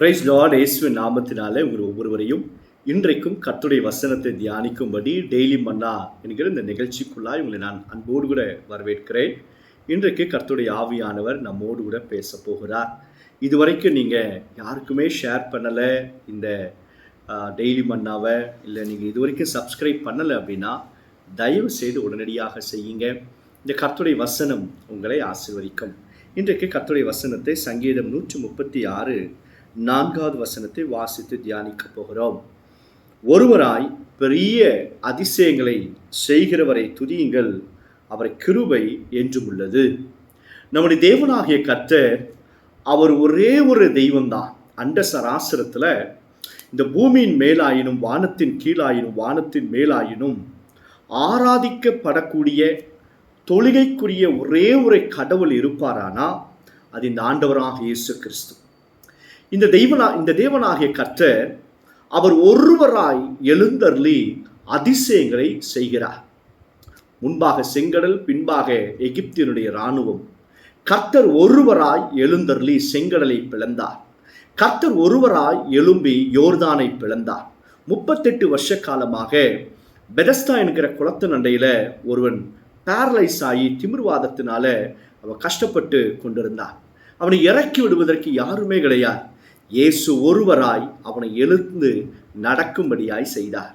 Price Lord இயேசுவின் நாமத்தினாலே உங்கள் ஒவ்வொருவரையும் இன்றைக்கும் கத்துடைய வசனத்தை தியானிக்கும்படி டெய்லி மன்னா என்கிற இந்த நிகழ்ச்சிக்குள்ளாய் உங்களை நான் அன்போடு கூட வரவேற்கிறேன். இன்றைக்கு கர்த்துடைய ஆவியானவர் நம்மோடு கூட பேச போகிறார். இதுவரைக்கும் நீங்கள் யாருக்குமே ஷேர் பண்ணலை இந்த டெய்லி மன்னாவை இல்லை நீங்கள் இதுவரைக்கும் சப்ஸ்கிரைப் பண்ணலை அப்படின்னா தயவு செய்து உடனடியாக செய்யுங்க. இந்த கர்த்துடைய வசனம் உங்களை ஆசீர்வதிக்கும். இன்றைக்கு கர்த்துடைய வசனத்தை சங்கீதம் நூற்றி முப்பத்தி ஆறு நான்காவது வசனத்தை வாசித்து தியானிக்க போகிறோம். ஒருவராய் பெரிய அதிசயங்களை செய்கிறவரை துதியுங்கள். அவரை கிருபை என்றும் உள்ளது. நம்முடைய தேவனாகிய கர்த்தர் அவர் ஒரே ஒரு தெய்வம்தான். அண்ட சராசரத்தில் இந்த பூமியின் மேலாயினும் வானத்தின் கீழாயினும் வானத்தின் மேலாயினும் ஆராதிக்கப்படக்கூடிய தொழுகைக்குரிய ஒரே ஒரு கடவுள் இருப்பாரானா? அது இந்த ஆண்டவராக இயேசு கிறிஸ்து. இந்த தெய்வனா இந்த தேவனாகிய கர்த்தர் அவர் ஒருவராய் எழுந்தருளி அதிசயங்களை செய்கிறார். முன்பாக செங்கடல் பின்பாக எகிப்தினுடைய இராணுவம். கர்த்தர் ஒருவராய் எழுந்தருளி செங்கடலை பிளந்தார். கர்த்தர் ஒருவராய் எழும்பி யோர்தானை பிளந்தார். முப்பத்தெட்டு வருஷ காலமாக பெதஸ்தா என்கிற குளத்து நண்டையில் ஒருவன் பேரலைஸ் ஆகி திமிர்வாதத்தினால அவன் கஷ்டப்பட்டு கொண்டிருந்தான். அவனை இறக்கி விடுவதற்கு யாருமே கிடையாது. இயேசு ஒருவராய் அவனை எழுந்து நடக்கும்படியாய் செய்தார்.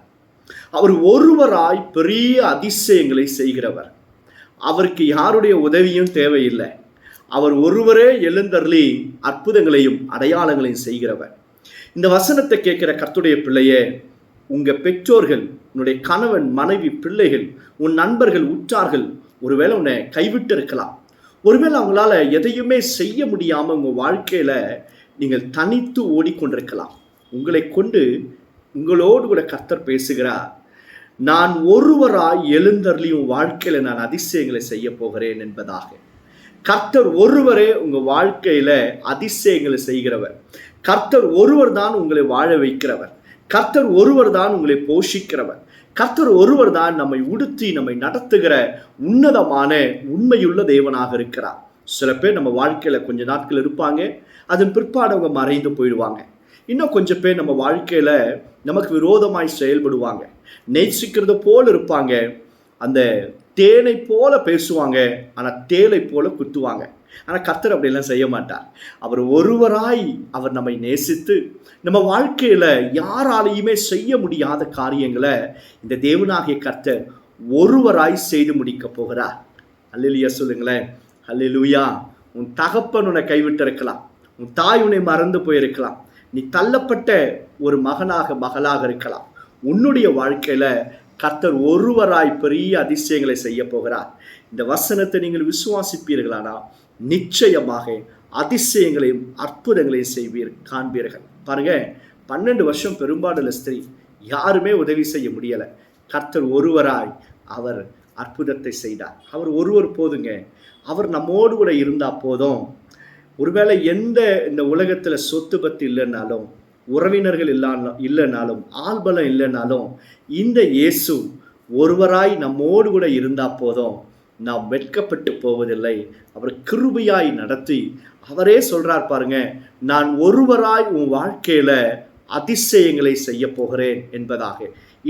அவர் ஒருவராய் பெரிய அதிசயங்களை செய்கிறவர். அவருக்கு யாருடைய உதவியும் தேவையில்லை. அவர் ஒருவரே எழுந்தருளி அற்புதங்களையும் அடையாளங்களையும் செய்கிறவர். இந்த வசனத்தை கேட்கிற கர்த்துடைய பிள்ளையே உங்கள் பெற்றோர்கள் உன்னுடைய கணவன் மனைவி பிள்ளைகள் உன் நண்பர்கள் உற்றார்கள் ஒருவேளை உன்னை கைவிட்டு இருக்கலாம். ஒருவேளை அவங்களால எதையுமே செய்ய முடியாமல் உங்கள் வாழ்க்கையில் நீங்கள் தனித்து ஓடிக்கொண்டிருக்கலாம். உங்களை கொண்டு உங்களோடு கூட கர்த்தர் பேசுகிறார். நான் ஒருவராய் எழுந்தர்லியும் வாழ்க்கையில் நான் அதிசயங்களை செய்ய போகிறேன் என்பதாக. கர்த்தர் ஒருவரே உங்கள் வாழ்க்கையில் அதிசயங்களை செய்கிறவர். கர்த்தர் ஒருவர் தான் உங்களை வாழ வைக்கிறவர். கர்த்தர் ஒருவர் தான் உங்களை போஷிக்கிறவர். கர்த்தர் ஒருவர் தான் நம்மை உடுத்தி நம்மை நடத்துகிற உன்னதமான உண்மையுள்ள தேவனாக இருக்கிறார். சில பேர் நம்ம வாழ்க்கையில் கொஞ்ச நாட்கள் இருப்பாங்க அதன் பிற்பாடு அவங்க மறைந்து போயிடுவாங்க. இன்னும் கொஞ்சம் பேர் நம்ம வாழ்க்கையில் நமக்கு விரோதமாய் செயல்படுவாங்க. நேசிக்கிறது போல் இருப்பாங்க அந்த தேனை போல பேசுவாங்க ஆனால் தேலை போல குத்துவாங்க. ஆனால் கத்தர் அப்படிலாம் செய்ய மாட்டார். அவர் ஒருவராய் அவர் நம்மை நேசித்து நம்ம வாழ்க்கையில் யாராலையுமே செய்ய முடியாத காரியங்களை இந்த தேவனாகிய கர்த்தர் ஒருவராய் செய்து முடிக்க போகிறார். அல்லிலியா சொல்லுங்களேன். அல்லிலுயா உன் தகப்பன் உன்னை கைவிட்டு இருக்கலாம் உன் தாய் உன்னை மறந்து போயிருக்கலாம். நீ தள்ளப்பட்ட ஒரு மகனாக மகளாக இருக்கலாம். உன்னுடைய வாழ்க்கையில் கர்த்தர் ஒருவராய் பெரிய அதிசயங்களை செய்ய போகிறார். இந்த வசனத்தை நீங்கள் விசுவாசிப்பீர்களானா? நிச்சயமாக அதிசயங்களையும் அற்புதங்களையும் செய்வீர் காண்பீர்கள். பாருங்க பன்னெண்டு வருஷம் பெரும்பாடுள்ள ஸ்திரீ யாருமே உதவி செய்ய முடியலை. கர்த்தர் ஒருவராய் அவர் அற்புதத்தை செய்தார். அவர் ஒருவர் போதுங்க. அவர் நம்மோடு கூட இருந்தால் போதும். ஒருவேளை எந்த இந்த உலகத்தில் சொத்து பத்து இல்லைன்னாலும் உறவினர்கள் இல்லாலும் இல்லைனாலும் ஆள்பலம் இல்லைனாலும் இந்த இயேசு ஒருவராய் நம்மோடு கூட இருந்தால் போதும். நாம் வெட்கப்பட்டு போவதில்லை. அவர் கிருபையாய் நடத்தி அவரே சொல்கிறார் பாருங்க நான் ஒருவராய் உன் வாழ்க்கையில் அதிசயங்களை செய்ய போகிறேன் என்பதாக.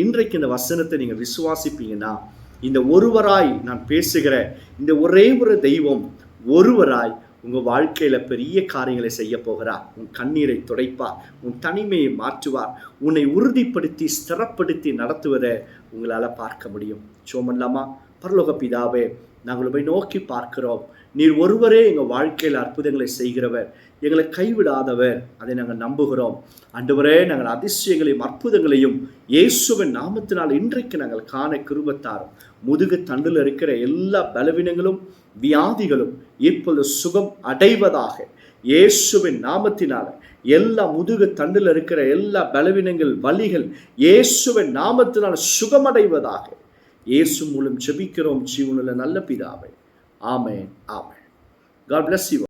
இன்றைக்கு இந்த வசனத்தை நீங்கள் விசுவாசிப்பீங்கன்னா இந்த ஒருவராய் நான் பேசுகிற இந்த ஒரே ஒரு தெய்வம் ஒருவராய் உங்க வாழ்க்கையில பெரிய காரியங்களை செய்ய போகிறார். உன் கண்ணீரை துடைப்பார். உன் தனிமையை மாற்றுவார். உன்னை உறுதிப்படுத்தி ஸ்திரப்படுத்தி நடத்துவதை உங்களால பார்க்க முடியும். சோமல்லாமா பரலோக பிதாவே நாங்கள் உண்மை நோக்கி பார்க்கிறோம். நீர் ஒருவரே எங்கள் வாழ்க்கையில் அற்புதங்களை செய்கிறவர். எங்களை கைவிடாதவர் அதை நாங்கள் நம்புகிறோம். அன்றுவரே நாங்கள் அதிசயங்களையும் அற்புதங்களையும் இயேசுவின் நாமத்தினால் இன்றைக்கு நாங்கள் காண கிருபத்தார். முதுகு தண்டில் இருக்கிற எல்லா பலவீனங்களும் வியாதிகளும் இப்பொழுது சுகம் அடைவதாக இயேசுவின் நாமத்தினால எல்லா முதுகு தண்டில் இருக்கிற எல்லா பலவீனங்கள் வலிகள் இயேசுவின் நாமத்தினால் சுகமடைவதாக இயேசு மூலம் ஜெபிக்கிறோம் ஜீவனில் நல்ல பிதாவை. ஆமே ஆமே காட் பிளஸ் யூ